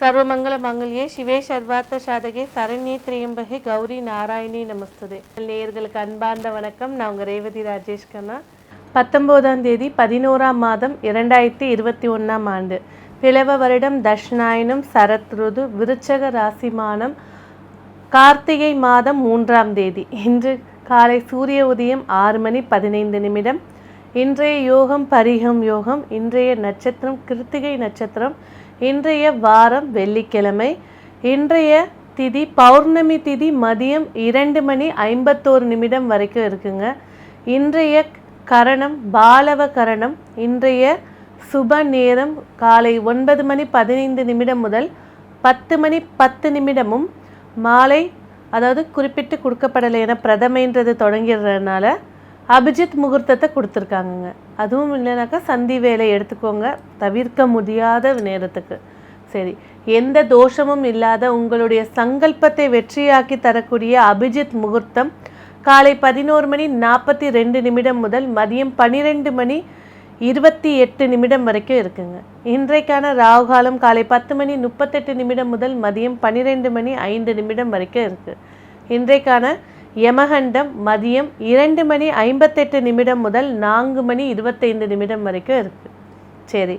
சர்வமங்கள மங்கள்யே சிவே சர்வார்த்த சாதகே சரண்யே திரியம்பகே கௌரி நாராயணி நமஸ்துதே. நேயர்களுக்கு அன்பார்ந்த வணக்கம். நான் உங்கள் ரேவதி ராஜேஷ் கண்ணா. பத்தொம்போதாம் தேதி பதினோராம் மாதம் இரண்டாயிரத்தி இருபத்தி ஒன்றாம் ஆண்டு. பிளவ வருடம் தஷ்ணாயனம் சரத் ருது விருச்சக ராசிமானம் கார்த்திகை மாதம் மூன்றாம் தேதி. இன்று காலை சூரிய உதயம் ஆறு மணி பதினைந்து நிமிடம் இன்றைய யோகம் பரிகம் யோகம் இன்றைய நட்சத்திரம் கிருத்திகை நட்சத்திரம் இன்றைய வாரம் வெள்ளிக்கிழமை இன்றைய திதி பௌர்ணமி திதி மதியம் இரண்டு மணி ஐம்பத்தோரு நிமிடம் வரைக்கும் இருக்குங்க. இன்றைய கரணம் பாலவ கரணம் இன்றைய சுப நேரம் காலை ஒன்பது மணி பதினைந்து நிமிடம் முதல் பத்து மணி பத்து நிமிடமும் மாலை அதாவது குறிப்பிட்டு கொடுக்கப்படலை என பிரதமைன்றது தொடங்கிடுறதுனால அபிஜித் முகூர்த்தத்தை கொடுத்துருக்காங்கங்க. அதுவும் இல்லைனாக்கா சந்தி வேலை எடுத்துக்கோங்க. தவிர்க்க முடியாத நேரத்துக்கு. சரி எந்த தோஷமும் இல்லாத உங்களுடைய சங்கல்பத்தை வெற்றியாக்கி தரக்கூடிய அபிஜித் முகூர்த்தம் காலை பதினோரு மணி நாற்பத்தி ரெண்டு நிமிடம் முதல் மதியம் பன்னிரெண்டு மணி இருபத்தி எட்டு நிமிடம் வரைக்கும் இருக்குங்க. இன்றைக்கான ராகுகாலம் காலை பத்து மணி முப்பத்தெட்டு நிமிடம் முதல் மதியம் பன்னிரெண்டு மணி ஐந்து நிமிடம் வரைக்கும் இருக்குது இன்றைக்கான யமகண்டம் மதியம் இரண்டு மணி ஐம்பத்தெட்டு நிமிடம் முதல் நான்கு மணி இருபத்தைந்து நிமிடம் வரைக்கும் இருக்குது சரி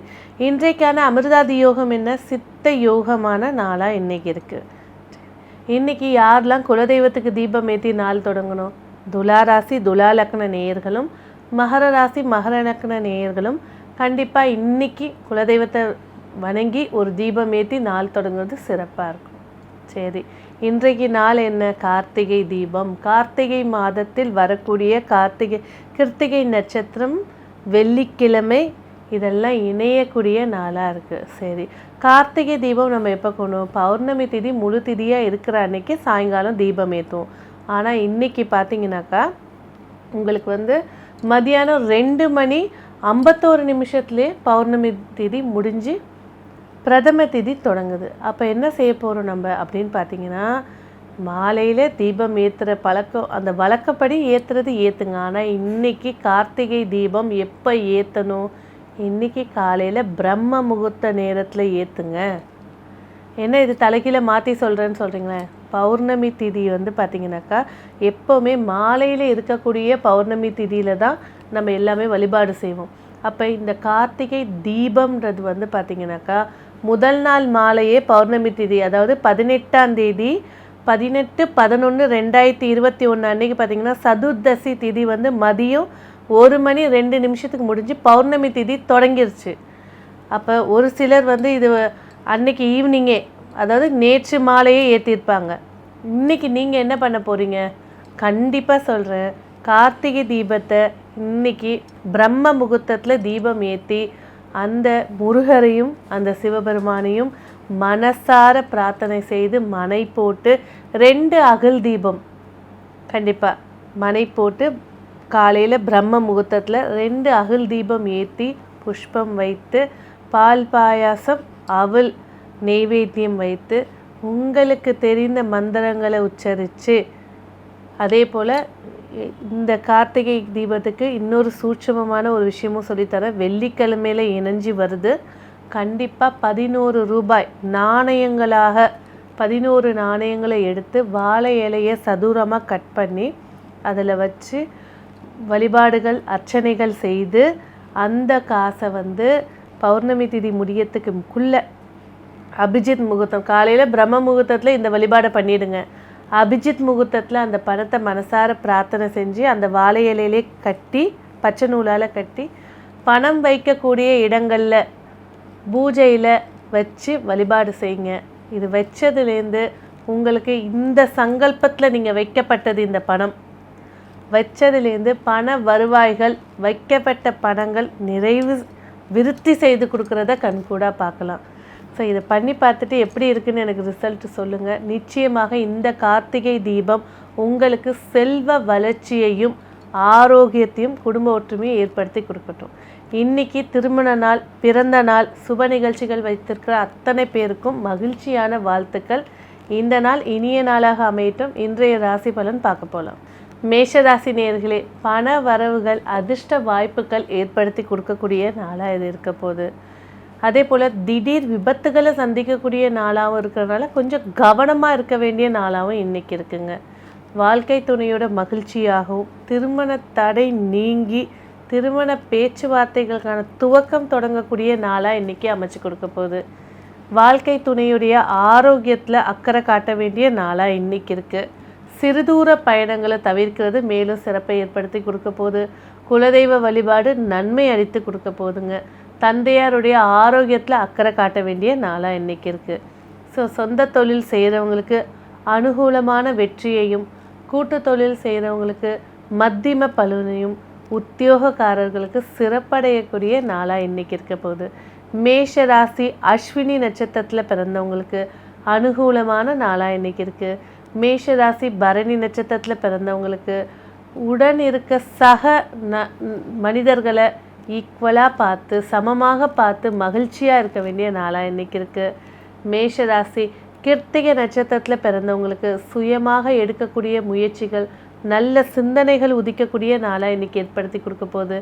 இன்றைக்கான அமிர்தாதி யோகம் என்ன? சித்த யோகமான நாளாக இன்னைக்கு இருக்குது இன்னைக்கு யாரெல்லாம் குலதெய்வத்துக்கு தீபம் ஏற்றி நாள் தொடங்கணும்? துலா ராசி துலா லக்ன நேயர்களும் மகர ராசி மகர லக்ன நேயர்களும் கண்டிப்பாக இன்னைக்கு குலதெய்வத்தை வணங்கி ஒரு தீபம் ஏற்றி நாள் தொடங்குறது சிறப்பாக இருக்கும். சரி இன்றைக்கு நாள் என்ன? கார்த்திகை தீபம். கார்த்திகை மாதத்தில் வரக்கூடிய கார்த்திகை கிருத்திகை நட்சத்திரம் வெள்ளிக்கிழமை இதெல்லாம் இணையக்கூடிய நாளாக இருக்குது சரி கார்த்திகை தீபம் நம்ம எப்போ கொண்டோம் பௌர்ணமி திதி முழு திதியாக இருக்கிற அன்னைக்கு சாயங்காலம் தீபம் ஏற்றுவோம் ஆனால் இன்னைக்கு பார்த்தீங்கன்னாக்கா உங்களுக்கு வந்து மதியானம் ரெண்டு மணி ஐம்பத்தோரு நிமிஷத்துலேயே பௌர்ணமி திதி முடிஞ்சு பிரதம திதி தொடங்குது. அப்போ என்ன செய்ய போகிறோம் நம்ம அப்படின்னு பார்த்தீங்கன்னா மாலையில் தீபம் ஏற்றுற பழக்கம் அந்த வழக்கப்படி ஏற்றுறது ஏற்றுங்க ஆனால் இன்னைக்கு கார்த்திகை தீபம் எப்போ ஏற்றணும் இன்னைக்கு காலையில் பிரம்ம முகூர்த்த நேரத்தில் ஏற்றுங்க என்ன இது தலைகீழ மாற்றி சொல்கிறேன்னு சொல்கிறீங்களே பௌர்ணமி திதி வந்து பார்த்தீங்கன்னாக்கா எப்போவுமே மாலையில் இருக்கக்கூடிய பௌர்ணமி திதியில் தான் நம்ம எல்லாமே வழிபாடு செய்வோம். அப்போ இந்த கார்த்திகை தீபம்ன்றது வந்து பார்த்தீங்கன்னாக்கா முதல் நாள் மாலையே பௌர்ணமி திதி அதாவது பதினெட்டாம் தேதி பதினெட்டு பதினொன்று ரெண்டாயிரத்தி இருபத்தி ஒன்று அன்றைக்கி பார்த்தீங்கன்னா சதுர்தசி திதி வந்து மதியம் ஒரு மணி ரெண்டு நிமிஷத்துக்கு முடிஞ்சு பௌர்ணமி திதி தொடங்கிருச்சு. அப்போ ஒரு சிலர் வந்து இது அன்னைக்கு ஈவினிங்கே அதாவது நேற்று மாலையே ஏற்றிருப்பாங்க இன்றைக்கி நீங்கள் என்ன பண்ண போகிறீங்க கண்டிப்பாக சொல்கிறேன் கார்த்திகை தீபத்தை இன்னைக்கு பிரம்ம முகூர்த்தத்தில் தீபம் ஏற்றி அந்த முருகரையும் அந்த சிவபெருமானையும் மனசார பிரார்த்தனை செய்து மனை போட்டு ரெண்டு அகல் தீபம். கண்டிப்பாக மனை போட்டு காலையில் பிரம்ம முகூர்த்தத்தில் ரெண்டு அகல் தீபம் ஏற்றி புஷ்பம் வைத்து பால் பாயாசம் அவல் நெய்வேத்தியம் வைத்து உங்களுக்கு தெரிந்த மந்திரங்களை உச்சரித்து அதே போல் இந்த கார்த்திகை தீபத்துக்கு இன்னொரு சூட்சமமான ஒரு விஷயமும் சொல்லித்தரேன். வெள்ளிக்கிழமையில இணைஞ்சு வருது. கண்டிப்பாக பதினோரு ரூபாய் நாணயங்களாக பதினோரு நாணயங்களை எடுத்து வாழை இலையை சதுரமாக கட் பண்ணி அதில் வச்சு வழிபாடுகள் அர்ச்சனைகள் செய்து அந்த காசை வந்து பௌர்ணமி திதி முடியத்துக்குள்ள அபிஜித் முகூர்த்தம் காலையில் பிரம்ம முகூர்த்தத்தில் இந்த வழிபாடை பண்ணிடுங்க. அபிஜித் முகூர்த்தத்தில் அந்த பணத்தை மனசார பிரார்த்தனை செஞ்சு அந்த வாழை இலையிலே கட்டி பச்சை நூலால் கட்டி பணம் வைக்கக்கூடிய இடங்களில் பூஜையில் வச்சு வழிபாடு செய்யுங்க. இது வச்சதுலேருந்து உங்களுக்கு இந்த சங்கல்பத்தில் நீங்கள் வைக்கப்பட்டது இந்த பணம். வச்சதுலேருந்து பண வருவாய்கள் வைக்கப்பட்ட பணங்கள் நிறைவு விருத்தி செய்து கொடுக்குறத கண்கூடாக பார்க்கலாம். ஸோ இதை பண்ணி பார்த்துட்டு எப்படி இருக்குன்னு எனக்கு ரிசல்ட் சொல்லுங்கள் நிச்சயமாக இந்த கார்த்திகை தீபம் உங்களுக்கு செல்வ வளர்ச்சியையும் ஆரோக்கியத்தையும் குடும்ப ஒற்றுமையை ஏற்படுத்தி கொடுக்கட்டும். இன்னைக்கு திருமண நாள் பிறந்த நாள் சுப நிகழ்ச்சிகள் வைத்திருக்கிற அத்தனை பேருக்கும் மகிழ்ச்சியான வாழ்த்துக்கள். இந்த நாள் இனிய நாளாக அமையட்டும். இன்றைய ராசி பலன் பார்க்க போகலாம் மேஷராசி நேர்களே பண வரவுகள் அதிர்ஷ்ட வாய்ப்புகள் ஏற்படுத்தி கொடுக்கக்கூடிய நாளாக இது இருக்க போகுது. அதே போல் திடீர் விபத்துகளை சந்திக்கக்கூடிய நாளாகவும் இருக்கிறதுனால கொஞ்சம் கவனமாக இருக்க வேண்டிய நாளாகவும் இன்றைக்கி இருக்குங்க. வாழ்க்கை துணையோட மகிழ்ச்சியாகவும் திருமண தடை நீங்கி திருமண பேச்சுவார்த்தைகளுக்கான துவக்கம் தொடங்கக்கூடிய நாளாக இன்றைக்கி அமைச்சு கொடுக்க போகுது. வாழ்க்கை துணையுடைய ஆரோக்கியத்தில் அக்கறை காட்ட வேண்டிய நாளாக இன்றைக்கி இருக்குது சிறுதூர பயணங்களை தவிர்க்கிறது மேலும் சிறப்பை ஏற்படுத்தி கொடுக்க போகுது. குலதெய்வ வழிபாடு நன்மை அளித்து கொடுக்க போகுதுங்க. தந்தையாருடைய ஆரோக்கியத்தில் அக்கறை காட்ட வேண்டிய நாளாக இன்றைக்கி இருக்குது ஸோ சொந்த தொழில் செய்கிறவங்களுக்கு அனுகூலமான வெற்றியையும் கூட்டு தொழில் செய்கிறவங்களுக்கு மத்தியம பலனையும் உத்தியோகக்காரர்களுக்கு சிறப்படையக்கூடிய நாளாக இன்றைக்கி இருக்க போகுது. மேஷ ராசி அஸ்வினி நட்சத்திரத்தில் பிறந்தவங்களுக்கு அனுகூலமான நாளாக இன்றைக்கி இருக்குது மேஷ ராசி பரணி நட்சத்திரத்தில் பிறந்தவங்களுக்கு உடன் இருக்க சக ந மனிதர்களை ஈக்குவலாக பார்த்து சமமாக பார்த்து மகிழ்ச்சியாக இருக்க வேண்டிய நாளாக இன்றைக்கி இருக்குது மேஷராசி கிருத்திகை நட்சத்திரத்தில் பிறந்தவங்களுக்கு சுயமாக எடுக்கக்கூடிய முயற்சிகள் நல்ல சிந்தனைகள் உதிக்கக்கூடிய நாளாக இன்றைக்கி ஏற்படுத்தி கொடுக்க போகுது.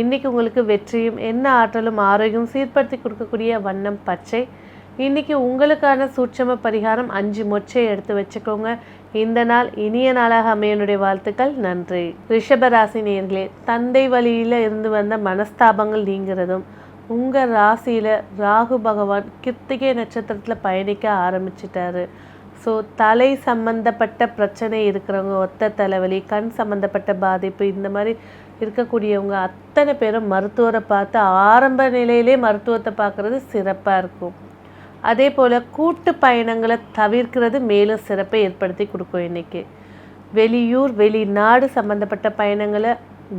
இன்றைக்கி உங்களுக்கு வெற்றியும் என்ன ஆற்றலும் ஆரோக்கியம் சீர்படுத்தி கொடுக்கக்கூடிய வண்ணம் பச்சை. இன்றைக்கி உங்களுக்கான சூட்சம பரிகாரம் அஞ்சு மொச்சை எடுத்து வச்சுக்கோங்க. இந்த நாள் இனிய நாளாக அமையனுடைய வாழ்த்துக்கள். நன்றி. ரிஷபராசி நேர்களே தந்தை வழியில் இருந்து வந்த மனஸ்தாபங்கள் நீங்கிறதும் உங்கள் ராசியில் ராகு பகவான் கிருத்திகை நட்சத்திரத்தில் பயணிக்க ஆரம்பிச்சிட்டாரு. ஸோ தலை சம்பந்தப்பட்ட பிரச்சனை இருக்கிறவங்க ஒத்த தலைவலி கண் சம்மந்தப்பட்ட பாதிப்பு இந்த மாதிரி இருக்கக்கூடியவங்க அத்தனை பேரும் மருத்துவரை பார்த்து ஆரம்ப நிலையிலே மருத்துவத்தை பார்க்குறது சிறப்பாக இருக்கும். அதே போல் கூட்டு பயணங்களை தவிர்க்கிறது மேலும் சிறப்பை ஏற்படுத்தி கொடுக்கும் இன்றைக்கி வெளியூர் வெளிநாடு சம்மந்தப்பட்ட பயணங்களை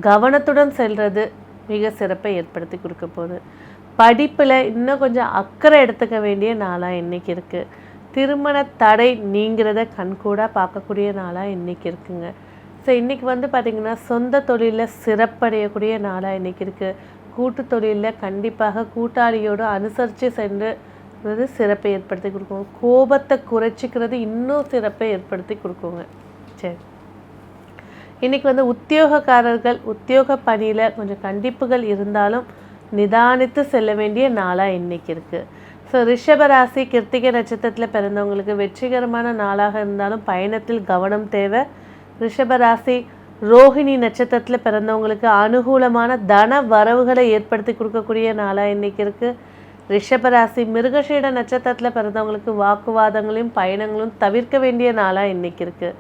கவனத்துடன் செல்வது மிக சிறப்பை ஏற்படுத்தி கொடுக்க போகுது. படிப்பில் இன்னும் கொஞ்சம் அக்கறை எடுத்துக்க வேண்டிய நாளாக இன்றைக்கி இருக்குது திருமண தடை நீங்கிறத கண்கூடாக பார்க்கக்கூடிய நாளாக இன்றைக்கி இருக்குங்க. ஸோ இன்றைக்கி வந்து பார்த்திங்கன்னா சொந்த தொழிலில் சிறப்படையக்கூடிய நாளாக இன்றைக்கி இருக்குது கூட்டு தொழிலில் கண்டிப்பாக கூட்டாளியோடு அனுசரித்து சென்று சிறப்பை ஏற்படுத்தி கொடுக்குங்க. கோபத்தை குறைச்சிக்கிறது இன்னும் சிறப்பை ஏற்படுத்தி கொடுக்குங்க. சரி. இன்றைக்கி வந்து உத்தியோகக்காரர்கள் உத்தியோக பணியில் கொஞ்சம் கண்டிப்புகள் இருந்தாலும் நிதானித்து செல்ல வேண்டிய நாளாக இன்றைக்கி இருக்குது ஸோ ரிஷபராசி கிருத்திகை நட்சத்திரத்தில் பிறந்தவங்களுக்கு வெற்றிகரமான நாளாக இருந்தாலும் பயணத்தில் கவனம் தேவை. ரிஷபராசி ரோஹிணி நட்சத்திரத்தில் பிறந்தவங்களுக்கு அனுகூலமான தன வரவுகளை ஏற்படுத்தி கொடுக்கக்கூடிய நாளாக இன்றைக்கி இருக்குது ரிஷபராசி மிருகஷீட நட்சத்திரத்தில் பிறந்தவங்களுக்கு வாக்குவாதங்களையும் பயணங்களும் தவிர்க்க வேண்டிய நாளாக இன்றைக்கி இருக்குது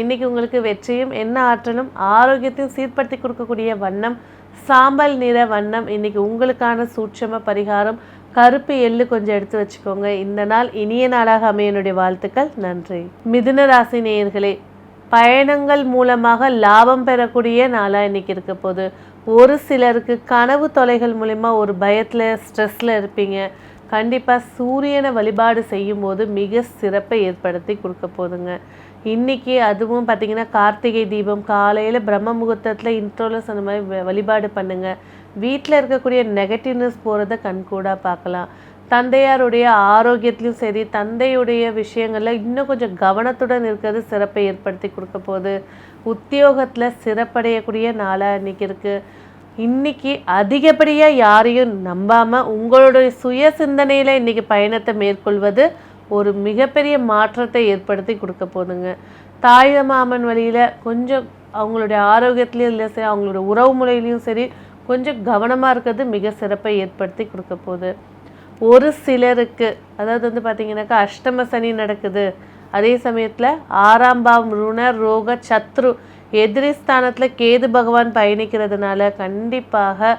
இன்றைக்கி உங்களுக்கு வெற்றியும் என்ன ஆற்றலும் ஆரோக்கியத்தையும் சீர்படுத்தி கொடுக்கக்கூடிய வண்ணம் சாம்பல் நிற வண்ணம் இன்றைக்கி உங்களுக்கான சூட்சம பரிகாரம். கருப்பு எள்ளு கொஞ்சம் எடுத்து வச்சுக்கோங்க. இந்த நாள் இனிய நாளாக அமையனுடைய வாழ்த்துக்கள். நன்றி. மிதுன ராசி நேயர்களே பயணங்கள் மூலமாக லாபம் பெறக்கூடிய நாளாக இன்றைக்கி இருக்க போது ஒரு சிலருக்கு கனவு தொலைகள் மூலிமா ஒரு பயத்தில் ஸ்ட்ரெஸ்ஸில் இருப்பீங்க. கண்டிப்பாக சூரியனை வழிபாடு செய்யும்போது மிக சிறப்பை ஏற்படுத்தி கொடுக்க போதுங்க. இன்றைக்கி அதுவும் பார்த்திங்கன்னா கார்த்திகை தீபம் காலையில் பிரம்ம முகூர்த்தத்தில் இன்ட்ரோலஸ் அந்த மாதிரி வழிபாடு பண்ணுங்கள் வீட்டில் இருக்கக்கூடிய நெகட்டிவ்னஸ் போகிறத கண்கூடாக பார்க்கலாம் தந்தையாருடைய ஆரோக்கியத்திலையும் சரி தந்தையுடைய விஷயங்களில் இன்னும் கொஞ்சம் கவனத்துடன் இருக்கிறது சிறப்பை ஏற்படுத்தி கொடுக்க போகுது. உத்தியோகத்தில் சிறப்படையக்கூடிய நாளாக இன்றைக்கி இருக்குது இன்றைக்கி அதிகப்படியாக யாரையும் நம்பாமல் உங்களுடைய சுய சிந்தனையில் இன்றைக்கி பயணத்தை மேற்கொள்வது ஒரு மிகப்பெரிய மாற்றத்தை ஏற்படுத்தி கொடுக்க போதுங்க தாய் மாமன் வழியில் கொஞ்சம் அவங்களுடைய ஆரோக்கியத்துலேயும் இல்லை சரி அவங்களோட உறவு முறையிலையும் சரி கொஞ்சம் கவனமாக இருக்கிறது மிக சிறப்பை ஏற்படுத்தி கொடுக்க போகுது. ஒரு சிலருக்கு அதாவது வந்து பார்த்திங்கனாக்கா அஷ்டம சனி நடக்குது. அதே சமயத்தில் ஆறாம் பாவம் ருண ரோக சத்ரு எதிரி ஸ்தானத்தில் கேது பகவான் பயணிக்கிறதுனால கண்டிப்பாக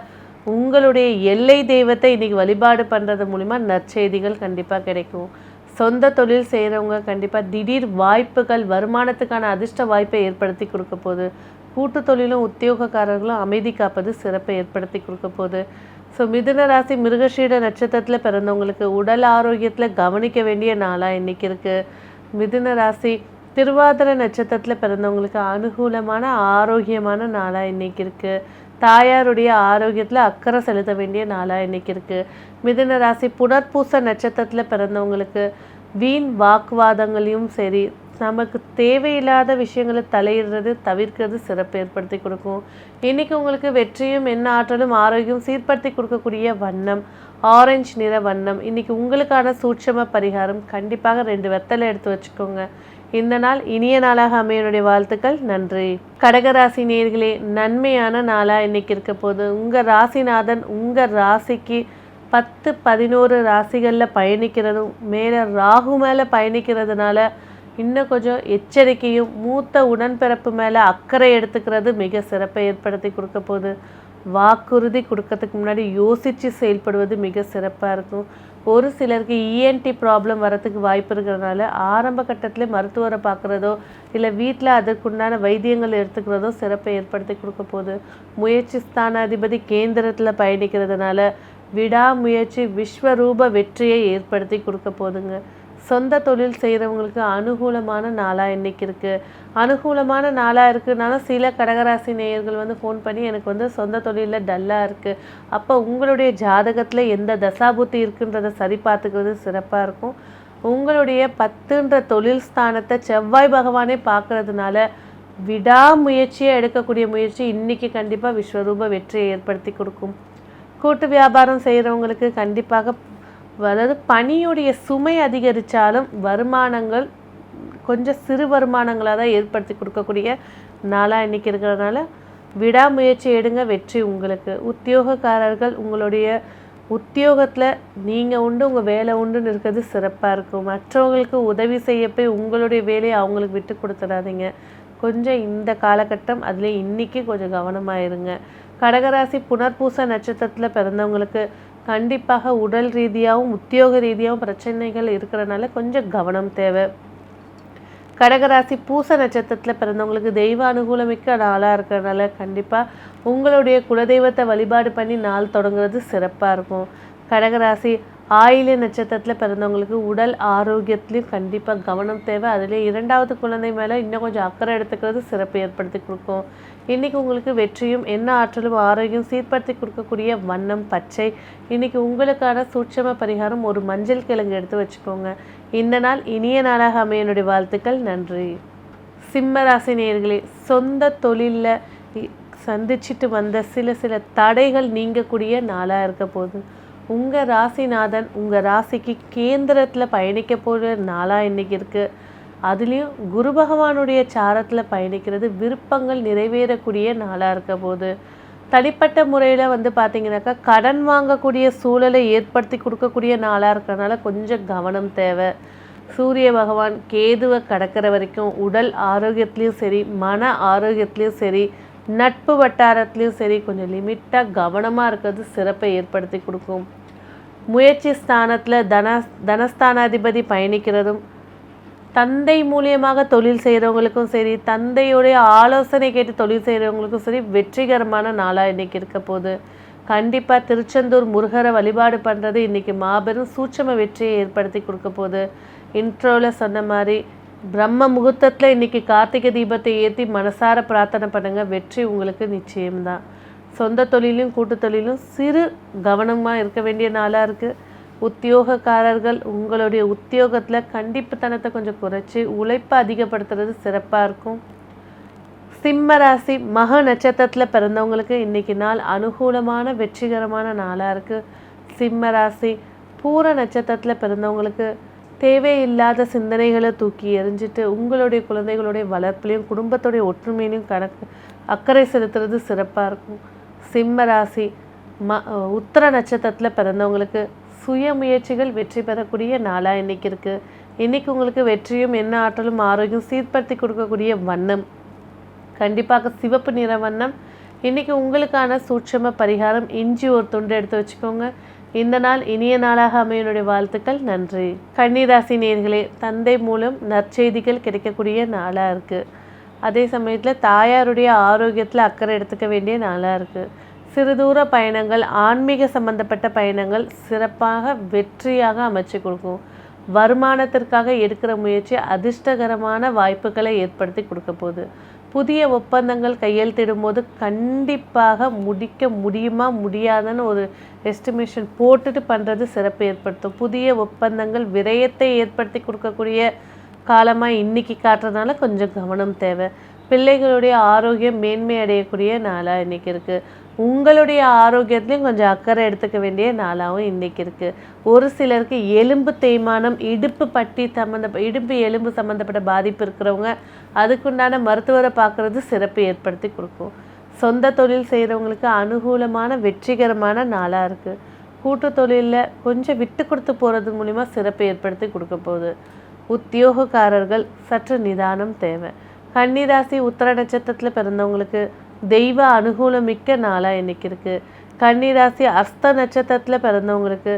உங்களுடைய எல்லை தெய்வத்தை இன்றைக்கி வழிபாடு பண்ணுறது மூலிமா நற்செய்திகள் கண்டிப்பாக கிடைக்கும். சொந்த தொழில் செய்கிறவங்க கண்டிப்பாக திடீர் வாய்ப்புகள் வருமானத்துக்கான அதிர்ஷ்ட வாய்ப்பை ஏற்படுத்தி கொடுக்க போகுது. கூட்டு தொழிலும் உத்தியோகக்காரர்களும் அமைதி காப்பது சிறப்பை ஏற்படுத்தி கொடுக்க போகுது. ஸோ மிதுன ராசி மிருகஷீட நட்சத்திரத்தில் பிறந்தவங்களுக்கு உடல் ஆரோக்கியத்தில் கவனிக்க வேண்டிய நாளாக இன்றைக்கி இருக்குது மிதுன ராசி திருவாதிர நட்சத்திரத்தில் பிறந்தவங்களுக்கு அனுகூலமான ஆரோக்கியமான நாளாக இன்றைக்கி இருக்குது தாயாருடைய ஆரோக்கியத்தில் அக்கறை செலுத்த வேண்டிய நாளாக இன்றைக்கி இருக்குது மிதுன ராசி புனர்பூச நட்சத்திரத்தில் பிறந்தவங்களுக்கு வீண் வாக்குவாதங்களையும் சரி நமக்கு தேவையில்லாத விஷயங்களை தலையிடுறது தவிர்க்கிறது சிறப்பு ஏற்படுத்தி கொடுக்கும். இன்றைக்கி உங்களுக்கு வெற்றியும் என்ன ஆற்றலும் ஆரோக்கியம் சீர்படுத்தி கொடுக்கக்கூடிய வண்ணம் ஆரஞ்சு நிற வண்ணம். இன்றைக்கி உங்களுக்கான சூட்சம பரிகாரம் கண்டிப்பாக ரெண்டு வெத்தலை எடுத்து வச்சுக்கோங்க. இந்த நாள் இனிய நாளாக அமையனுடைய வாழ்த்துக்கள். நன்றி. கடகராசி நேர்களே நன்மையான நாளாக இன்னைக்கு இருக்க போது உங்கள் ராசிநாதன் உங்கள் ராசிக்கு பத்து பதினோரு ராசிகளில் பயணிக்கிறதும் மேலே ராகு மேலே பயணிக்கிறதுனால இன்னும் கொஞ்சம் எச்சரிக்கையும் மூத்த உடன்பிறப்பு மேலே அக்கறை எடுத்துக்கிறது மிக சிறப்பை ஏற்படுத்தி கொடுக்க போகுது. வாக்குறுதி கொடுக்கறதுக்கு முன்னாடி யோசித்து செயல்படுவது மிக சிறப்பாக இருக்கும். ஒரு சிலருக்கு இஎன்டி ப்ராப்ளம் வரத்துக்கு வாய்ப்பு இருக்கிறதுனால ஆரம்ப கட்டத்தில் மருத்துவரை பார்க்குறதோ இல்லை வீட்டில் அதற்குண்டான வைத்தியங்கள் எடுத்துக்கிறதோ சிறப்பை ஏற்படுத்தி கொடுக்க போகுது முயற்சி ஸ்தானாதிபதி கேந்திரத்தில் பயணிக்கிறதுனால விடாமுயற்சி விஸ்வரூப வெற்றியை ஏற்படுத்தி கொடுக்க போதுங்க. சொந்த தொழில் செய்கிறவங்களுக்கு அனுகூலமான நாளாக இன்றைக்கி இருக்குது அனுகூலமான நாளாக இருக்குதுனால சில கடகராசி நேயர்கள் வந்து ஃபோன் பண்ணி எனக்கு வந்து சொந்த தொழிலில் டல்லாக இருக்குது அப்போ உங்களுடைய ஜாதகத்தில் எந்த தசாபுத்தி இருக்குன்றதை சரி பார்த்துக்கிறது சிறப்பாக இருக்கும். உங்களுடைய பத்துன்ற தொழில் ஸ்தானத்தை செவ்வாய் பகவானே பார்க்கறதுனால விடாமுயற்சியாக எடுக்கக்கூடிய முயற்சி இன்னைக்கு கண்டிப்பாக விஸ்வரூப வெற்றியை ஏற்படுத்தி கொடுக்கும். கூட்டு வியாபாரம் செய்கிறவங்களுக்கு கண்டிப்பாக அதாவது பணியுடைய சுமை அதிகரித்தாலும் வருமானங்கள் கொஞ்சம் சிறு வருமானங்களாக தான் ஏற்படுத்தி கொடுக்கக்கூடிய நாளாக இன்றைக்கி இருக்கிறதுனால விடாமுயற்சி எடுங்க வெற்றி உங்களுக்கு. உத்தியோகக்காரர்கள் உங்களுடைய உத்தியோகத்தில் நீங்கள் உண்டு உங்கள் வேலை உண்டுன்னு இருக்கிறது சிறப்பாக இருக்கும். மற்றவங்களுக்கு உதவி செய்ய போய் உங்களுடைய வேலையை அவங்களுக்கு விட்டு கொடுத்துடாதீங்க. கொஞ்சம் இந்த காலகட்டம் அதில் இன்றைக்கி கொஞ்சம் கவனமாக இருங்க. கடகராசி புனர்பூச நட்சத்திரத்தில் பிறந்தவங்களுக்கு கண்டிப்பாக உடல் ரீதியாகவும் உத்தியோக ரீதியாகவும் பிரச்சனைகள் இருக்கிறனால கொஞ்சம் கவனம் தேவை. கடகராசி பூச நட்சத்திரத்தில் பிறந்தவங்களுக்கு தெய்வ அனுகூலமிக்க நாளாக இருக்கிறனால கண்டிப்பாக உங்களுடைய குலதெய்வத்தை வழிபாடு பண்ணி நாள் தொடங்குறது சிறப்பாக இருக்கும். கடகராசி ஆயில நட்சத்திரத்தில் பிறந்தவங்களுக்கு உடல் ஆரோக்கியத்துலேயும் கண்டிப்பாக கவனம் தேவை. அதுலேயே இரண்டாவது குழந்தை மேலே இன்னும் கொஞ்சம் அக்கறை எடுத்துக்கிறது சிறப்பு ஏற்படுத்தி கொடுக்கும். இன்றைக்கி உங்களுக்கு வெற்றியும் என்ன ஆற்றலும் ஆரோக்கியம் சீர்படுத்தி கொடுக்கக்கூடிய வண்ணம் பச்சை. இன்றைக்கி உங்களுக்கான சூட்சம பரிகாரம் ஒரு மஞ்சள் கிழங்கு எடுத்து வச்சுக்கோங்க. இந்த நாள் இனிய நாளாக அமையனுடைய வாழ்த்துக்கள். நன்றி. சிம்மராசி நேர்களே சொந்த தொழிலில் சந்திச்சுட்டு வந்த சில சில தடைகள் நீங்கக்கூடிய நாளாக இருக்க போகுது. உங்கள் ராசிநாதன் உங்கள் ராசிக்கு கேந்திரத்தில் பயணிக்க போகிற நாளாக இன்றைக்கி இருக்குது அதுலேயும் குரு பகவானுடைய சாரத்தில் பயணிக்கிறது விருப்பங்கள் நிறைவேறக்கூடிய நாளாக இருக்க போது தனிப்பட்ட முறையில் வந்து பார்த்தீங்கன்னாக்கா கடன் வாங்கக்கூடிய சூழலை ஏற்படுத்தி கொடுக்கக்கூடிய நாளாக இருக்கிறனால கொஞ்சம் கவனம் தேவை. சூரிய பகவான் கேதுவை கடக்கிற வரைக்கும் உடல் ஆரோக்கியத்துலேயும் சரி மன ஆரோக்கியத்துலேயும் சரி நட்பு வட்டாரத்துலேயும் சரி கொஞ்சம் லிமிட்டாக கவனமாக இருக்கிறது சிறப்பை ஏற்படுத்தி கொடுக்கும். முயற்சி ஸ்தானத்தில் தன தனஸ்தானாதிபதி பயணிக்கிறதும் தந்தை மூலியமாக தொழில் செய்கிறவங்களுக்கும் சரி தந்தையுடைய ஆலோசனை கேட்டு தொழில் செய்கிறவங்களுக்கும் சரி வெற்றிகரமான நாளாக இன்றைக்கி இருக்க போகுது. கண்டிப்பாக திருச்செந்தூர் முருகரை வழிபாடு பண்ணுறது இன்றைக்கி மாபெரும் சூட்சம வெற்றியை ஏற்படுத்தி கொடுக்க போகுது. இன்ட்ரோவில் சொன்ன மாதிரி பிரம்ம முகூர்த்தத்தில் இன்றைக்கி கார்த்திகை தீபத்தை ஏற்றி மனசார பிரார்த்தனை பண்ணுங்கள் வெற்றி உங்களுக்கு நிச்சயம்தான் சொந்த தொழிலும் கூட்டு தொழிலும் சிறு கவனமாக இருக்க வேண்டிய நாளாக இருக்குது உத்தியோகக்காரர்கள் உங்களுடைய உத்தியோகத்தில் கண்டிப்புத்தனத்தை கொஞ்சம் குறைச்சி உழைப்பை அதிகப்படுத்துறது சிறப்பாக இருக்கும். சிம்ம ராசி மக நட்சத்திரத்தில் பிறந்தவங்களுக்கு இன்றைக்கி நாள் அனுகூலமான வெற்றிகரமான நாளாக இருக்குது சிம்ம ராசி பூர நட்சத்திரத்தில் பிறந்தவங்களுக்கு தேவையில்லாத சிந்தனைகளை தூக்கி எறிஞ்சிட்டு உங்களுடைய குழந்தைகளுடைய வளர்ப்புலையும் குடும்பத்துடைய ஒற்றுமையிலையும் கணக்கு அக்கறை செலுத்துறது சிறப்பாக இருக்கும். சிம்ம ராசி ம உத்தர நட்சத்திரத்தில் பிறந்தவங்களுக்கு சுய முயற்சிகள் வெற்றி பெறக்கூடிய நாளாக இன்றைக்கி இருக்குது இன்றைக்கி உங்களுக்கு வெற்றியும் என்ன ஆற்றலும் ஆரோக்கியம் சீர்படுத்தி கொடுக்கக்கூடிய வண்ணம். கண்டிப்பாக சிவப்பு நிற வண்ணம். இன்றைக்கி உங்களுக்கான சூட்சம பரிகாரம் இஞ்சி ஒரு துண்டு எடுத்து வச்சுக்கோங்க. இந்த நாள் இனிய நாளாக அமையனுடைய வாழ்த்துக்கள் நன்றி. கன்னிராசி நேர்களே தந்தை மூலம் நற்செய்திகள் கிடைக்கக்கூடிய நாளாக இருக்குது அதே சமயத்தில் தாயாருடைய ஆரோக்கியத்தில் அக்கறை எடுத்துக்க வேண்டிய நாளாக இருக்குது சிறுதூர பயணங்கள் ஆன்மீக சம்பந்தப்பட்ட பயணங்கள் சிறப்பாக வெற்றியாக அமைச்சு கொடுக்கும். வருமானத்திற்காக எடுக்கிற முயற்சி அதிர்ஷ்டகரமான வாய்ப்புகளை ஏற்படுத்தி கொடுக்க போகுது. புதிய ஒப்பந்தங்கள் கையெழுத்திடும் போது கண்டிப்பாக முடிக்க முடியுமா முடியாதுன்னு ஒரு எஸ்டிமேஷன் போட்டுட்டு பண்ணுறது சிறப்பு ஏற்படுத்தும். புதிய ஒப்பந்தங்கள் விரயத்தை ஏற்படுத்தி கொடுக்கக்கூடிய காலமாக இன்னைக்கு காட்டுறதுனால கொஞ்சம் கவனம் தேவை. பிள்ளைகளுடைய ஆரோக்கியம் மேன்மை அடையக்கூடிய நாளாக இன்றைக்கி இருக்குது உங்களுடைய ஆரோக்கியத்துலேயும் கொஞ்சம் அக்கறை எடுத்துக்க வேண்டிய நாளாகவும் இன்றைக்கி இருக்குது ஒரு சிலருக்கு எலும்பு தேய்மானம் இடுப்பு பட்டி சம்மந்த இடுப்பு எலும்பு சம்மந்தப்பட்ட பாதிப்பு இருக்கிறவங்க அதுக்குண்டான மருத்துவரை பார்க்குறது சிறப்பு ஏற்படுத்தி கொடுக்கும். சொந்த தொழில் செய்கிறவங்களுக்கு அனுகூலமான வெற்றிகரமான நாளாக இருக்குது கூட்டு தொழிலில் கொஞ்சம் விட்டு கொடுத்து போகிறது மூலிமா சிறப்பு ஏற்படுத்தி கொடுக்க போகுது. உத்தியோகக்காரர்கள் சற்று நிதானம் தேவை. கன்னிராசி உத்தர நட்சத்திரத்தில் பிறந்தவங்களுக்கு தெய்வ அனுகூலம் மிக்க நாளாக இன்னைக்கு இருக்குது கன்னிராசி அஸ்த நட்சத்திரத்தில் பிறந்தவங்களுக்கு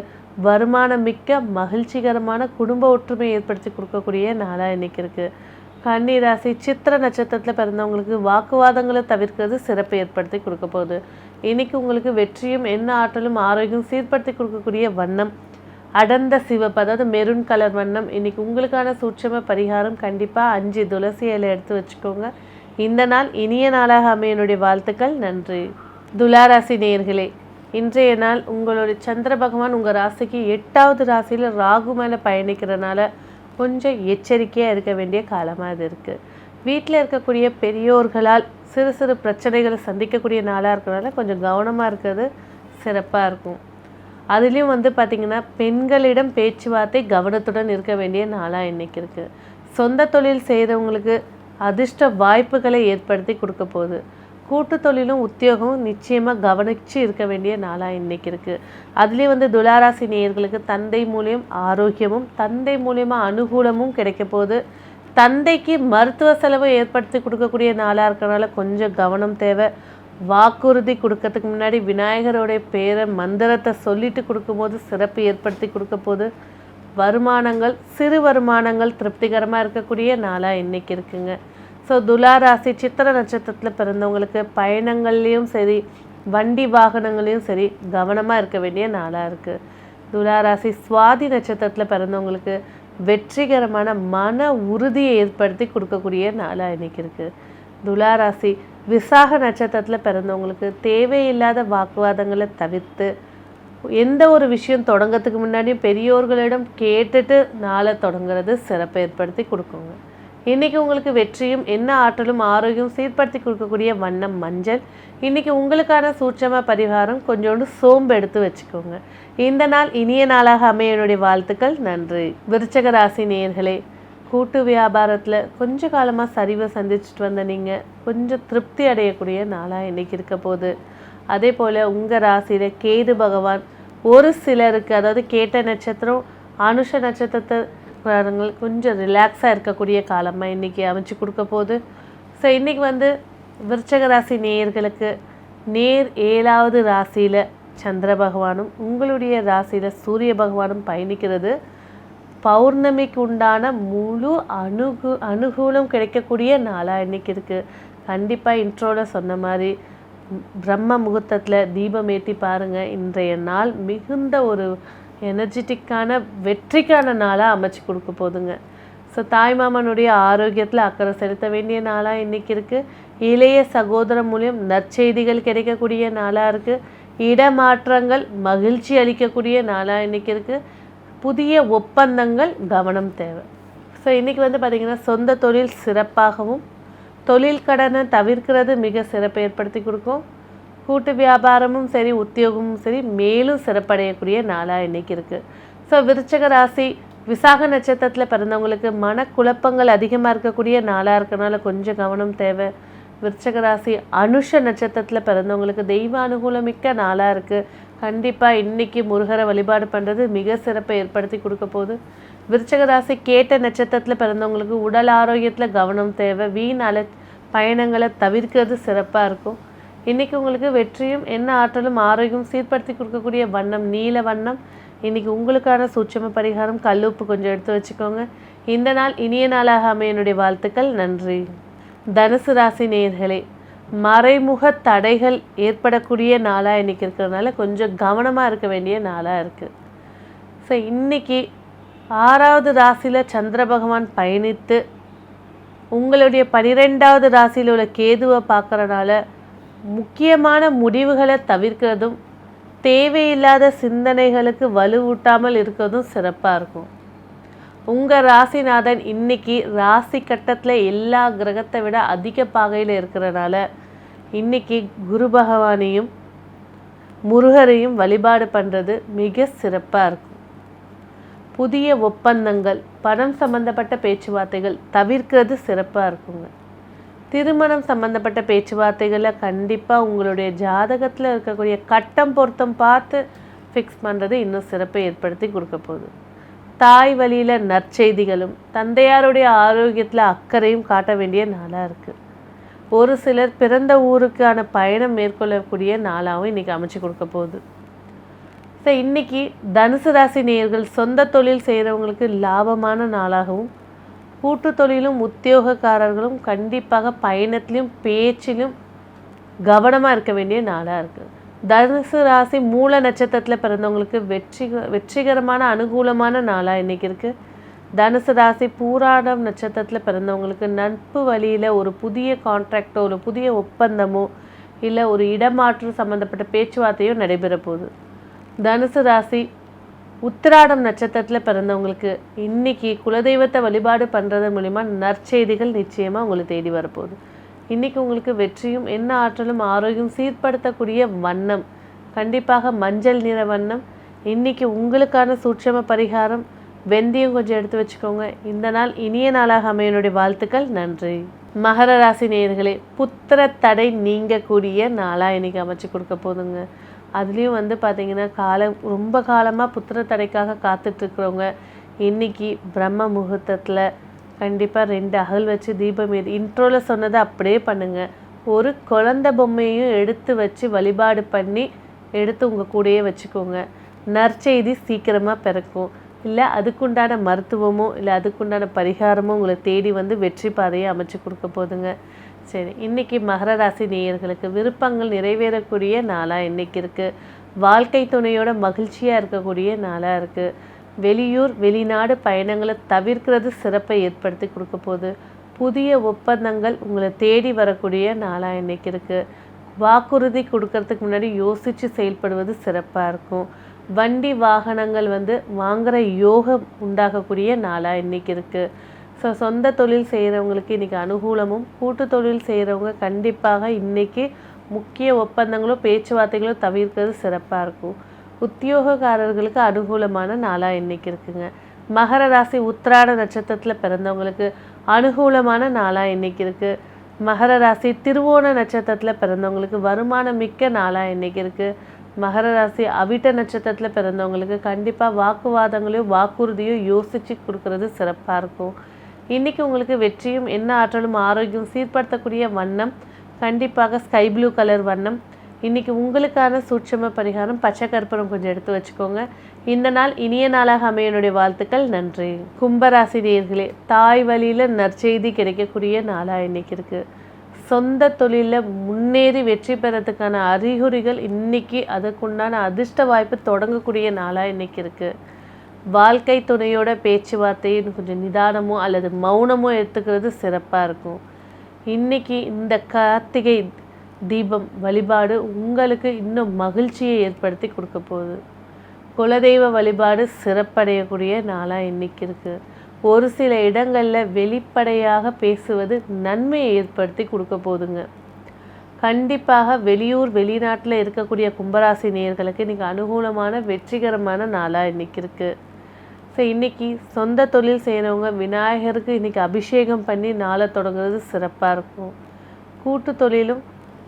வருமானம் மிக்க மகிழ்ச்சிகரமான குடும்ப ஒற்றுமை ஏற்படுத்தி கொடுக்கக்கூடிய நாளாக இன்னைக்கு இருக்குது கன்னிராசி சித்திர நட்சத்திரத்தில் பிறந்தவங்களுக்கு வாக்குவாதங்களை தவிர்க்கிறது சிறப்பு ஏற்படுத்தி கொடுக்க போகுது. இன்னைக்கு உங்களுக்கு வெற்றியும் என்ன ஆற்றலும் ஆரோக்கியம் சீர்படுத்தி கொடுக்கக்கூடிய வண்ணம். அடர்ந்த சிவப்பு அதாவது மெரூன் கலர் வண்ணம். இன்னைக்கு உங்களுக்கான சூட்சம பரிகாரம் கண்டிப்பாக அஞ்சு துளசி இலை எடுத்து வச்சுக்கோங்க. இந்த நாள் இனிய நாளாக அமையனுடைய வாழ்த்துக்கள். நன்றி. துளாராசி நேயர்களே இன்றைய நாள் உங்களுடைய சந்திர பகவான் உங்கள் ராசிக்கு எட்டாவது ராசியில் ராகு மேலே பயணிக்கிறனால கொஞ்சம் எச்சரிக்கையாக இருக்க வேண்டிய காலமாக இது இருக்குது வீட்டில் இருக்கக்கூடிய பெரியோர்களால் சிறு சிறு பிரச்சனைகளை சந்திக்கக்கூடிய நாளாக இருக்கிறனால கொஞ்சம் கவனமாக இருக்கிறது சிறப்பாக இருக்கும். அதுலேயும் வந்து பார்த்திங்கன்னா பெண்களிடம் பேச்சுவார்த்தை கவனத்துடன் இருக்க வேண்டிய நாளாக இன்றைக்கி இருக்குது சொந்த தொழில் செய்கிறவங்களுக்கு அதிர்ஷ்ட வாய்ப்புகளை ஏற்படுத்தி கொடுக்க போகுது. கூட்டு தொழிலும் உத்தியோகமும் நிச்சயமாக கவனித்து இருக்க வேண்டிய நாளாக இன்றைக்கி இருக்குது அதுலேயும் வந்து துளாராசி நேயர்களுக்கு தந்தை மூலியம் ஆரோக்கியமும் தந்தை மூலியமாக அனுகூலமும் கிடைக்க போகுது. தந்தைக்கு மருத்துவ செலவு ஏற்படுத்தி கொடுக்கக்கூடிய நாளாக இருக்கிறனால கொஞ்சம் கவனம் தேவை. வாக்குறுதி கொடுக்கறதுக்கு முன்னாடி விநாயகருடைய பேரை மந்திரத்தை சொல்லிட்டு கொடுக்கும்போது சிறப்பு ஏற்படுத்தி கொடுக்க போது வருமானங்கள் சிறு வருமானங்கள் திருப்திகரமாக இருக்கக்கூடிய நாளாக இன்றைக்கி இருக்குங்க. ஸோ துலாராசி சித்திர நட்சத்திரத்தில் பிறந்தவங்களுக்கு பயணங்கள்லேயும் சரி வண்டி வாகனங்களையும் சரி கவனமாக இருக்க வேண்டிய நாளாக இருக்குது துலாராசி சுவாதி நட்சத்திரத்தில் பிறந்தவங்களுக்கு வெற்றிகரமான மன உறுதியை ஏற்படுத்தி கொடுக்கக்கூடிய நாளாக இன்றைக்கி இருக்குது துலாராசி விசாக நட்சத்திரத்தில் பிறந்தவங்களுக்கு தேவையில்லாத வாக்குவாதங்களை தவிர்த்து எந்த ஒரு விஷயம் தொடங்கிறதுக்கு முன்னாடியும் பெரியோர்களிடம் கேட்டுட்டு நாளை தொடங்குறது சிறப்பை ஏற்படுத்தி கொடுக்குங்க. இன்றைக்கி உங்களுக்கு வெற்றியும் என்ன ஆற்றலும் ஆரோக்கியம் சீர்படுத்தி கொடுக்கக்கூடிய வண்ணம் மஞ்சள். இன்றைக்கி உங்களுக்கான சூட்சம பரிகாரம் கொஞ்சோண்டு சோம்பு எடுத்து வச்சுக்கோங்க. இந்த நாள் இனிய நாளாக அமைய என்னுடைய வாழ்த்துக்கள். நன்றி. விருச்சக ராசி நேயர்களே கூட்டு வியாபாரத்தில் கொஞ்ச காலமாக சரிவை சந்திச்சுட்டு வந்த நீங்கள் கொஞ்சம் திருப்தி அடையக்கூடிய நாளாக இன்றைக்கி இருக்க போகுது. அதே போல் உங்கள் ராசியில் கேது பகவான் ஒரு சிலருக்கு அதாவது கேட்ட நட்சத்திரம் அனுஷ நட்சத்திரத்தை கொஞ்சம் ரிலாக்ஸாக இருக்கக்கூடிய காலமாக இன்றைக்கி அமைச்சு கொடுக்க போகுது. ஸோ இன்றைக்கி வந்து விருச்சக ராசி நேயர்களுக்கு நேர் ஏழாவது ராசியில் சந்திர பகவானும் உங்களுடைய ராசியில் சூரிய பகவானும் பயணிக்கிறது. பௌர்ணமிக்கு உண்டான முழு அணுகு அனுகூலம் கிடைக்கக்கூடிய நாளாக இன்றைக்கி இருக்குது கண்டிப்பாக இன்ட்ரோவில் சொன்ன மாதிரி பிரம்ம முகூர்த்தத்தில் தீபம் ஏற்றி பாருங்கள் இன்றைய நாள் மிகுந்த ஒரு எனர்ஜெட்டிக்கான வெற்றிக்கான நாளாக அமைச்சு கொடுக்க போதுங்க. ஸோ தாய்மாமனுடைய ஆரோக்கியத்தில் அக்கறை செலுத்த வேண்டிய நாளாக இன்றைக்கி இருக்குது இளைய சகோதரம் மூலியம் நற்செய்திகள் கிடைக்கக்கூடிய நாளாக இருக்குது இடமாற்றங்கள் மகிழ்ச்சி அளிக்கக்கூடிய நாளாக இன்றைக்கி இருக்குது புதிய ஒப்பந்தங்கள் கவனம் தேவை. ஸோ இன்றைக்கி வந்து பார்த்திங்கன்னா சொந்த தொழில் சிறப்பாகவும் தொழில் கடனை தவிர்க்கிறது மிக சிறப்பை ஏற்படுத்தி கொடுக்கும். கூட்டு வியாபாரமும் சரி உத்தியோகமும் சரி மேலும் சிறப்படையக்கூடிய நாளாக இன்றைக்கி இருக்குது ஸோ விருச்சக ராசி விசாக நட்சத்திரத்தில் பிறந்தவங்களுக்கு மனக்குழப்பங்கள் அதிகமாக இருக்கக்கூடிய நாளாக இருக்கனால கொஞ்சம் கவனம் தேவை. விருச்சக ராசி அனுஷ நட்சத்திரத்தில் பிறந்தவங்களுக்கு தெய்வ அனுகூலமிக்க நாளாக இருக்குது கண்டிப்பாக இன்றைக்கி முருகரை வழிபாடு பண்ணுறது மிக சிறப்பை ஏற்படுத்தி கொடுக்க போகுது. விருச்சக ராசி கேட்ட நட்சத்திரத்தில் பிறந்தவங்களுக்கு உடல் ஆரோக்கியத்தில் கவனம் தேவை. வீண் அல பயணங்களை தவிர்க்கிறது சிறப்பாக இருக்கும். இன்றைக்கி உங்களுக்கு வெற்றியும் என்ன ஆற்றலும் ஆரோக்கியம் சீர்படுத்தி கொடுக்கக்கூடிய வண்ணம் நீல வண்ணம். இன்றைக்கி உங்களுக்கான சூட்சம பரிகாரம் கல்லுப்பு கொஞ்சம் எடுத்து வச்சுக்கோங்க. இந்த நாள் இனிய நாளாக அமையனுடைய வாழ்த்துக்கள். நன்றி. தனுசு ராசி நேர்களே மறைமுக தடைகள் ஏற்படக்கூடிய நாளாக இன்றைக்கி இருக்கிறதுனால கொஞ்சம் கவனமாக இருக்க வேண்டிய நாளாக இருக்குது ஸோ இன்றைக்கி ஆறாவது ராசியில் சந்திர பகவான் பயணித்து உங்களுடைய பனிரெண்டாவது ராசியில் உள்ள கேதுவை பார்க்குறனால முக்கியமான முடிவுகளை தவிர்க்கிறதும் தேவையில்லாத சிந்தனைகளுக்கு வலுவூட்டாமல் இருக்கிறதும் சிறப்பாக இருக்கும். உங்கள் ராசிநாதன் இன்னைக்கு ராசி கட்டத்தில் எல்லா கிரகத்தை விட அதிக பாகையில் இருக்கிறனால இன்னைக்கு குரு பகவானையும் முருகரையும் வழிபாடு பண்ணுறது மிக சிறப்பாக இருக்கும். புதிய ஒப்பந்தங்கள் பணம் சம்பந்தப்பட்ட பேச்சுவார்த்தைகள் தவிர்க்கிறது சிறப்பாக இருக்குங்க. திருமணம் சம்பந்தப்பட்ட பேச்சுவார்த்தைகளை கண்டிப்பாக உங்களுடைய ஜாதகத்தில் இருக்கக்கூடிய கட்டம் பொருத்தம் பார்த்து ஃபிக்ஸ் பண்ணுறது இன்னும் சிறப்பை ஏற்படுத்தி கொடுக்க போகுது. தாய் வழியில் நற்செய்திகளும் தந்தையாருடைய ஆரோக்கியத்தில் அக்கறையும் காட்ட வேண்டிய நாளாக இருக்குது ஒரு சிலர் பிறந்த ஊருக்கான பயணம் மேற்கொள்ளக்கூடிய நாளாகவும் இன்றைக்கி அமைச்சு கொடுக்க போகுது. ஸோ இன்றைக்கி தனுசு ராசி நேயர்கள் சொந்த தொழில் செய்கிறவங்களுக்கு லாபமான நாளாகவும் கூட்டு தொழிலும் உத்தியோகக்காரர்களும் கண்டிப்பாக பயணத்திலும் பேச்சிலும் கவனமாக இருக்க வேண்டிய நாளாக இருக்குது தனுசு ராசி மூல நட்சத்திரத்தில் பிறந்தவங்களுக்கு வெற்றி வெற்றிகரமான அனுகூலமான நாளாக இன்றைக்கி இருக்குது தனுசு ராசி பூராடம் நட்சத்திரத்தில் பிறந்தவங்களுக்கு நட்பு வழியில் ஒரு புதிய கான்ட்ராக்டோ ஒரு புதிய ஒப்பந்தமோ இல்லை ஒரு இடமாற்று சம்மந்தப்பட்ட பேச்சுவார்த்தையோ நடைபெற போகுது. தனுசு ராசி உத்திராடம் நட்சத்திரத்தில் பிறந்தவங்களுக்கு இன்னைக்கு குலதெய்வத்தை வழிபாடு பண்ணுறது மூலிமா நற்செய்திகள் நிச்சயமாக உங்களை தேடி வரப்போகுது இன்றைக்கி உங்களுக்கு வெற்றியும் என்ன ஆற்றலும் ஆரோக்கியம் சீர்படுத்தக்கூடிய வண்ணம். கண்டிப்பாக மஞ்சள் நிற வண்ணம். இன்றைக்கி உங்களுக்கான சூட்சம பரிகாரம். வெந்தயம் கொஞ்சம் எடுத்து வச்சுக்கோங்க. இந்த நாள் இனிய நாளாக அமையனுடைய வாழ்த்துக்கள். நன்றி. மகர ராசி நேயர்களே புத்திர தடை நீங்கக்கூடிய நாளாக இன்றைக்கி அமைச்சு கொடுக்க போதுங்க. அதுலேயும் வந்து பார்த்திங்கன்னா காலம் ரொம்ப காலமாக புத்திர தடைக்காக காத்துட்ருக்குறவங்க இன்றைக்கி பிரம்ம முகூர்த்தத்தில் கண்டிப்பாக ரெண்டு அகல் வச்சு தீபம் ஏறி இன்ட்ரோவில் சொன்னதை அப்படியே பண்ணுங்கள் ஒரு குழந்த பொம்மையும் எடுத்து வச்சு வழிபாடு பண்ணி எடுத்து உங்கள் கூடயே வச்சுக்கோங்க. நற்செய்தி சீக்கிரமாக பிறக்கும். இல்லை அதுக்குண்டான மருத்துவமோ இல்லை அதுக்குண்டான பரிகாரமோ உங்களை தேடி வந்து வெற்றி பாதையை அமைச்சு கொடுக்க போதுங்க. சரி இன்றைக்கி மகர ராசி நேயர்களுக்கு விருப்பங்கள் நிறைவேறக்கூடிய நாளாக இன்றைக்கி இருக்குது வாழ்க்கை துணையோட மகிழ்ச்சியாக இருக்கக்கூடிய நாளாக இருக்குது வெளியூர் வெளிநாடு பயணங்களை தவிர்க்கிறது சிறப்பை ஏற்படுத்தி கொடுக்க போகுது. புதிய ஒப்பந்தங்கள் உங்களை தேடி வரக்கூடிய நாளாக இன்றைக்கி இருக்குது வாக்குறுதி கொடுக்கறதுக்கு முன்னாடி யோசித்து செயல்படுவது சிறப்பாக இருக்கும். வண்டி வாகனங்கள் வந்து வாங்குகிற யோகம் உண்டாகக்கூடிய நாளாக இன்றைக்கி இருக்குது ஸோ சொந்த தொழில் செய்கிறவங்களுக்கு இன்றைக்கி அனுகூலமும் கூட்டு தொழில் செய்கிறவங்க கண்டிப்பாக இன்றைக்கி முக்கிய ஒப்பந்தங்களோ பேச்சுவார்த்தைகளோ தவிர்க்கிறது சிறப்பாக இருக்கும். உத்தியோகக்காரர்களுக்கு அனுகூலமான நாளாக இன்றைக்கி இருக்குங்க. மகர ராசி உத்திராட நட்சத்திரத்தில் பிறந்தவங்களுக்கு அனுகூலமான நாளாக இன்றைக்கி இருக்குது மகர ராசி திருவோண நட்சத்திரத்தில் பிறந்தவங்களுக்கு வருமானம் மிக்க நாளாக இன்றைக்கி இருக்குது மகர ராசி அவிட்ட நட்சத்திரத்தில் பிறந்தவங்களுக்கு கண்டிப்பாக வாக்குவாதங்களையும் வாக்குறுதியும் யோசித்து கொடுக்கறது சிறப்பாக இருக்கும். இன்றைக்கி உங்களுக்கு வெற்றியும் என்ன ஆற்றலும் ஆரோக்கியம் சீர்படுத்தக்கூடிய வண்ணம் கண்டிப்பாக ஸ்கை ப்ளூ கலர் வண்ணம் இன்றைக்கி உங்களுக்கான சூட்சம பரிகாரம் பச்சை கற்பூரம் கொஞ்சம் எடுத்து வச்சுக்கோங்க. இந்த நாள் இனிய நாளாக அமையனுடைய வாழ்த்துக்கள். நன்றி. கும்பராசி நேர்களே தாய் வழியில் நற்செய்தி கிடைக்கக்கூடிய நாளாக இன்றைக்கி இருக்குது சொந்த தொழிலில் முன்னேறி வெற்றி பெறத்துக்கான அறிகுறிகள் இன்றைக்கி அதுக்குண்டான அதிர்ஷ்ட வாய்ப்பு தொடங்கக்கூடிய நாளாக இன்றைக்கி இருக்குது வாழ்க்கை துணையோட பேச்சுவார்த்தையை கொஞ்சம் நிதானமோ அல்லது மௌனமோ எடுத்துக்கிறது சிறப்பாக இருக்கும். இன்றைக்கி இந்த கார்த்திகை தீபம் வழிபாடு உங்களுக்கு இன்னும் மகிழ்ச்சியை ஏற்படுத்தி கொடுக்க போகுது. குலதெய்வ வழிபாடு சிறப்படையக்கூடிய நாளாக இன்றைக்கி இருக்குது ஒரு சில இடங்களில் வெளிப்படையாக பேசுவது நன்மையை ஏற்படுத்தி கொடுக்க போதுங்க கண்டிப்பாக வெளியூர் வெளிநாட்டில் இருக்கக்கூடிய கும்பராசி நேர்களுக்கு இன்றைக்கி அனுகூலமான வெற்றிகரமான நாளாக இன்றைக்கி இருக்குது ஸோ இன்றைக்கி சொந்த தொழில் செய்கிறவங்க விநாயகருக்கு இன்றைக்கி அபிஷேகம் பண்ணி நாளை தொடங்குறது சிறப்பாக இருக்கும். கூட்டு தொழிலும்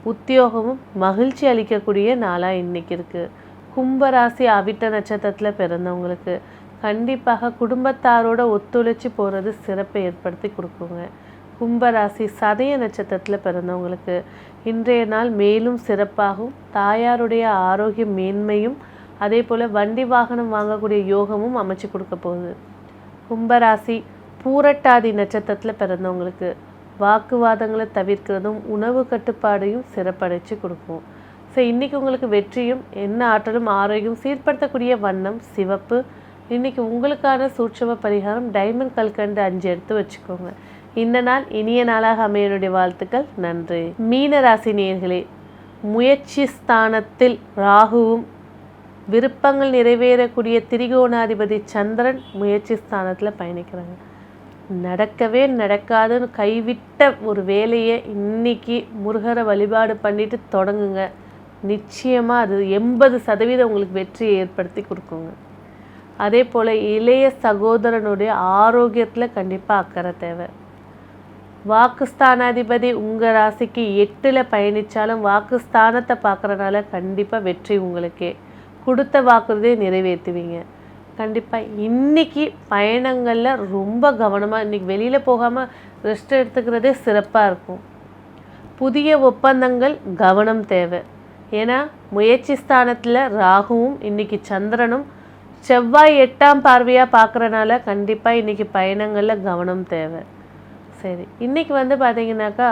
உத்தியோகமும் மகிழ்ச்சி அளிக்கக்கூடிய நாளாக இன்றைக்கி இருக்குது கும்பராசி அவிட்ட நட்சத்திரத்தில் பிறந்தவங்களுக்கு கண்டிப்பாக குடும்பத்தாரோட ஒத்துழைச்சி போகிறது சிறப்பை ஏற்படுத்தி கொடுக்குங்க. கும்பராசி சதய நட்சத்திரத்தில் பிறந்தவங்களுக்கு இன்றைய நாள் மேலும் சிறப்பாகவும் தாயாருடைய ஆரோக்கிய மேன்மையும் அதே போல் வண்டி வாகனம் வாங்கக்கூடிய யோகமும் அமைச்சு கொடுக்க போகுது. கும்பராசி பூரட்டாதி நட்சத்திரத்தில் பிறந்தவங்களுக்கு வாக்குவாதங்களை தவிர்க்கிறதும் உணவு கட்டுப்பாடையும் சிறப்படைச்சு கொடுக்கும். ஸோ இன்றைக்கி உங்களுக்கு வெற்றியும் என்ன ஆற்றலும் ஆரோக்கியம் சீர்படுத்தக்கூடிய வண்ணம் சிவப்பு. இன்றைக்கி உங்களுக்கான சூட்சம பரிகாரம் டைமண்ட் கல்கண்டு அஞ்சு எடுத்து வச்சுக்கோங்க. இந்த நாள் இனிய நாளாக அமையனுடைய வாழ்த்துக்கள். நன்றி. மீனராசினியர்களே நேர்களே முயற்சி ஸ்தானத்தில் ராகுவும் விருப்பங்கள் நிறைவேறக்கூடிய திரிகோணாதிபதி சந்திரன் முயற்சி ஸ்தானத்தில் பயணிக்கிறாங்க. நடக்கவே நடக்காதுன்னு கைவிட்ட ஒரு வேலையை இன்னைக்கு முருகரை வழிபாடு பண்ணிட்டு தொடங்குங்க. நிச்சயமாக அது எண்பது சதவீதம் உங்களுக்கு வெற்றியை ஏற்படுத்தி கொடுக்குங்க. அதே போல் இளைய சகோதரனுடைய ஆரோக்கியத்தில் கண்டிப்பாக அக்கறை தேவை. வாக்குஸ்தானாதிபதி உங்கள் ராசிக்கு எட்டில் பயணித்தாலும் வாக்குஸ்தானத்தை பார்க்குறனால கண்டிப்பாக வெற்றி உங்களுக்கே. கொடுத்த வாக்குறுதியை நிறைவேற்றுவீங்க. கண்டிப்பாக இன்னைக்கு பயணங்களில் ரொம்ப கவனமாக இன்னைக்கு வெளியில் போகாமல் ரெஸ்ட் எடுத்துக்கிறதே சிறப்பாக இருக்கும். புதிய ஒப்பந்தங்கள் கவனம் தேவை. ஏன்னா முயற்சி ஸ்தானத்தில் ராகுவும் இன்றைக்கி சந்திரனும் செவ்வாய் எட்டாம் பார்வையாக பார்க்குறனால கண்டிப்பாக இன்றைக்கி பயணங்களில் கவனம் தேவை. சரி இன்றைக்கி வந்து பார்த்திங்கனாக்கா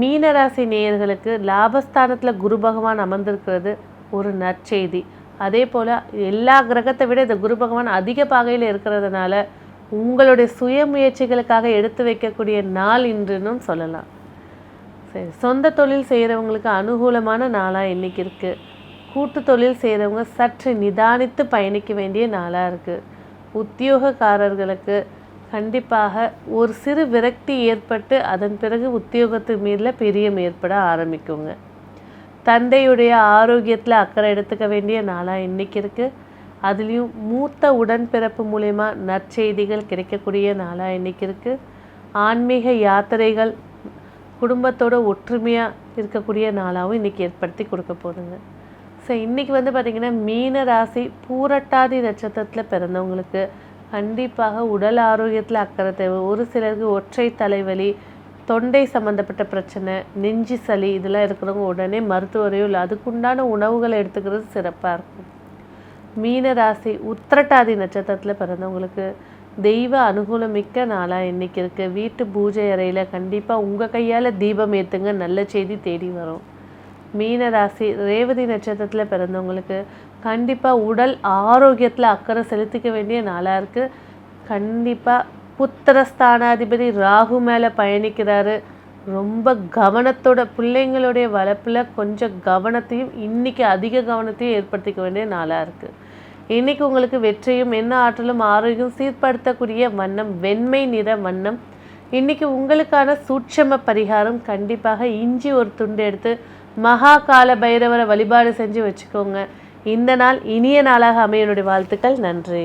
மீனராசி நேயர்களுக்கு லாபஸ்தானத்தில் குரு பகவான் அமர்ந்திருக்கிறது ஒரு நற்செய்தி. அதே போல் எல்லா கிரகத்தை விட இந்த குரு பகவான் அதிக பாகையில் இருக்கிறதுனால உங்களுடைய சுய முயற்சிகளுக்காக எடுத்து வைக்கக்கூடிய நாள் இன்றுன்னு சொல்லலாம். சரி சொந்த தொழில் செய்கிறவங்களுக்கு அனுகூலமான நாளாக இன்றைக்கி இருக்குது கூட்டு தொழில் செய்கிறவங்க சற்று நிதானித்து பயணிக்க வேண்டிய நாளாக இருக்குது உத்தியோகக்காரர்களுக்கு கண்டிப்பாக ஒரு சிறு விரக்தி ஏற்பட்டு அதன் பிறகு உத்தியோகத்து மீதில் பிரியம் ஏற்பட ஆரம்பிக்குங்க. தந்தையுடைய ஆரோக்கியத்தில் அக்கறை எடுத்துக்க வேண்டிய நாளாக இன்றைக்கி இருக்குது அதுலேயும் மூத்த உடன்பிறப்பு மூலயமா நற்செய்திகள் கிடைக்கக்கூடிய நாளாக இன்றைக்கி இருக்குது ஆன்மீக யாத்திரைகள் குடும்பத்தோட ஒற்றுமையாக இருக்கக்கூடிய நாளாகவும் இன்றைக்கி ஏற்படுத்தி கொடுக்க போகுதுங்க. ஸோ இன்றைக்கி வந்து பார்த்திங்கன்னா மீன ராசி பூரட்டாதி நட்சத்திரத்தில் பிறந்தவங்களுக்கு கண்டிப்பாக உடல் ஆரோக்கியத்தில் அக்கறை தேவை. ஒரு சிலருக்கு ஒற்றை தலைவலி தொண்டை சம்மந்தப்பட்ட பிரச்சனை நெஞ்சு சளி இதெல்லாம் இருக்கிறவங்க உடனே மருத்துவரையும் இல்லை அதுக்குண்டான உணவுகளை எடுத்துக்கிறது சிறப்பாக இருக்கும். மீன ராசி உத்திரட்டாதி நட்சத்திரத்தில் பிறந்தவங்களுக்கு தெய்வ அனுகூலம் மிக்க நாளாக இன்னைக்கு இருக்குது வீட்டு பூஜை அறையில் கண்டிப்பாக உங்கள் கையால் தீபம் ஏற்றுங்க நல்ல செய்தி தேடி வரும். மீன ராசி ரேவதி நட்சத்திரத்தில் பிறந்தவங்களுக்கு கண்டிப்பாக உடல் ஆரோக்கியத்தில் அக்கறை செலுத்திக்க வேண்டிய நாளாக இருக்குது கண்டிப்பாக புத்திரஸ்தானாதிபதி ராகு மேலே பயணிக்கிறாரு. ரொம்ப கவனத்தோட பிள்ளைங்களுடைய வளர்ப்பில் கொஞ்சம் கவனத்தையும் இன்றைக்கி அதிக கவனத்தையும் ஏற்படுத்திக்க வேண்டிய நாளாக இருக்குது இன்றைக்கி உங்களுக்கு வெற்றியும் என்ன ஆற்றலும் ஆரோக்கியம் சீர்படுத்தக்கூடிய வண்ணம் வெண்மை நிற வண்ணம். இன்றைக்கி உங்களுக்கான சூட்சம பரிகாரம் கண்டிப்பாக இஞ்சி ஒரு துண்டு எடுத்து மகா கால பைரவரை வழிபாடு செஞ்சு வச்சுக்கோங்க. இந்த நாள் இனிய நாளாக அமையனுடைய வாழ்த்துக்கள். நன்றி.